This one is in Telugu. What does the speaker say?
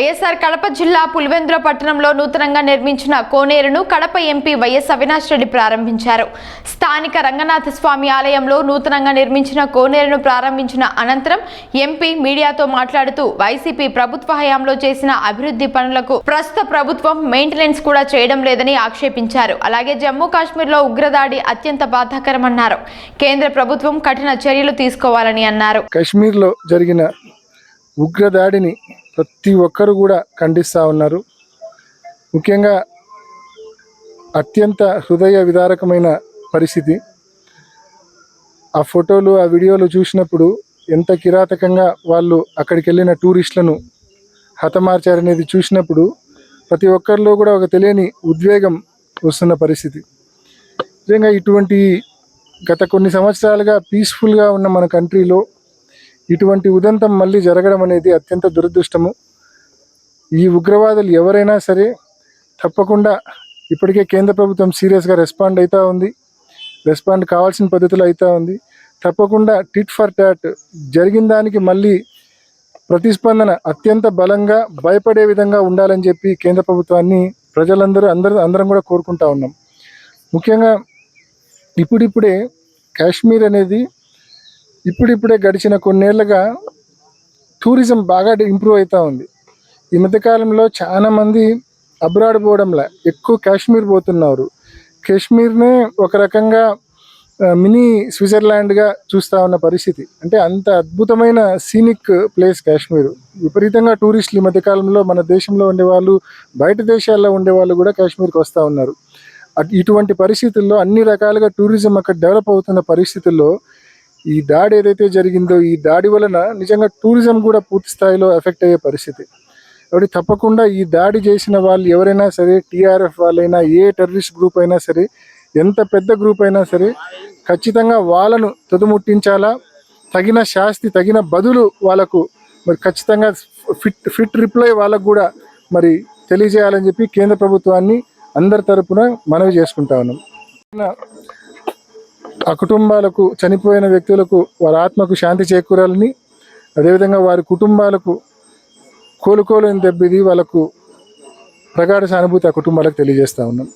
వైఎస్ఆర్ కడప జిల్లా పులివెందుల పట్టణంలో నూతనంగా నిర్మించిన కోనేరును కడప ఎంపీ వైఎస్ అవినాష్ రెడ్డి ప్రారంభించారు. స్థానిక రంగనాథ స్వామి ఆలయంలో నూతనంగా నిర్మించిన కోనేరును ప్రారంభించిన అనంతరం ఎంపీ మీడియాతో మాట్లాడుతూ వైసీపీ ప్రభుత్వ హయాంలో చేసిన అభివృద్ధి పనులకు ప్రస్తుత ప్రభుత్వం మెయింటెనెన్స్ కూడా చేయడం లేదని ఆక్షేపించారు. అలాగే జమ్మూ కాశ్మీర్లో ఉగ్రదాడి అత్యంత బాధాకరమన్నారు. కేంద్ర ప్రభుత్వం కఠిన చర్యలు తీసుకోవాలని అన్నారు. కాశ్మీర్లో జరిగిన ఉగ్రదాడిని ప్రతి ఒక్కరు కూడా ఖండిస్తూ ఉన్నారు. ముఖ్యంగా అత్యంత హృదయ విదారకమైన పరిస్థితి. ఆ ఫోటోలు ఆ వీడియోలు చూసినప్పుడు ఎంత కిరాతకంగా వాళ్ళు అక్కడికి వెళ్ళిన టూరిస్టులను హతమార్చారనేది చూసినప్పుడు ప్రతి ఒక్కరిలో కూడా ఒక తెలియని ఉద్వేగం వస్తున్న పరిస్థితి. నిజంగా ఇటువంటి గత కొన్ని సంవత్సరాలుగా పీస్ఫుల్గా ఉన్న మన కంట్రీలో ఇటువంటి ఉదంతం మళ్ళీ జరగడం అనేది అత్యంత దురదృష్టము. ఈ ఉగ్రవాదులు ఎవరైనా సరే తప్పకుండా ఇప్పటికే కేంద్ర ప్రభుత్వం సీరియస్గా రెస్పాండ్ అవుతూ ఉంది. రెస్పాండ్ కావాల్సిన పద్ధతిలో అవుతూ ఉంది. తప్పకుండా టిట్ ఫర్ టాట్ జరిగిన దానికి మళ్ళీ ప్రతిస్పందన అత్యంత బలంగా భయపడే విధంగా ఉండాలని చెప్పి కేంద్ర ప్రభుత్వాన్ని ప్రజలందరూ అందరూ అందరం కూడా కోరుకుంటా ఉన్నాం. ముఖ్యంగా ఇప్పుడిప్పుడే కాశ్మీర్ అనేది ఇప్పుడిప్పుడే గడిచిన కొన్నేళ్ళుగా టూరిజం బాగా ఇంప్రూవ్ అవుతూ ఉంది. ఈ మధ్యకాలంలో చాలా మంది అబ్రాడ్ పోవడంలా ఎక్కువ కాశ్మీర్ పోతున్నారు. కాశ్మీర్నే ఒక రకంగా మినీ స్విట్జర్లాండ్గా చూస్తూ ఉన్న పరిస్థితి. అంటే అంత అద్భుతమైన సీనిక్ ప్లేస్ కాశ్మీర్. విపరీతంగా టూరిస్టులు ఈ మధ్యకాలంలో మన దేశంలో ఉండేవాళ్ళు బయట దేశాల్లో ఉండేవాళ్ళు కూడా కాశ్మీర్కి వస్తూ ఉన్నారు. అట్- ఇటువంటి పరిస్థితుల్లో అన్ని రకాలుగా టూరిజం అక్కడ డెవలప్ అవుతున్న పరిస్థితుల్లో ఈ దాడి ఏదైతే జరిగిందో ఈ దాడి వలన నిజంగా టూరిజం కూడా పూర్తి స్థాయిలో ఎఫెక్ట్ అయ్యే పరిస్థితి. కాబట్టి తప్పకుండా ఈ దాడి చేసిన వాళ్ళు ఎవరైనా సరే టీఆర్ఎఫ్ వాళ్ళైనా ఏ టెర్రరిస్ట్ గ్రూప్ అయినా సరే ఎంత పెద్ద గ్రూప్ అయినా సరే ఖచ్చితంగా వాళ్ళను తుదుముట్టించాలా? తగిన శాస్తి తగిన బదులు వాళ్ళకు మరి ఖచ్చితంగా ఫిట్ ఫిట్ రిప్లై వాళ్ళకు కూడా మరి తెలియజేయాలని చెప్పి కేంద్ర ప్రభుత్వాన్ని అందరి తరపున మనవి చేసుకుంటా ఉన్నాం. ఆ కుటుంబాలకు చనిపోయిన వ్యక్తులకు వారి ఆత్మకు శాంతి చేకూరాలని అదేవిధంగా వారి కుటుంబాలకు కోలుకోలేని దెబ్బది వాళ్ళకు ప్రగాఢ సానుభూతి ఆ కుటుంబాలకు తెలియజేస్తా ఉన్నాం.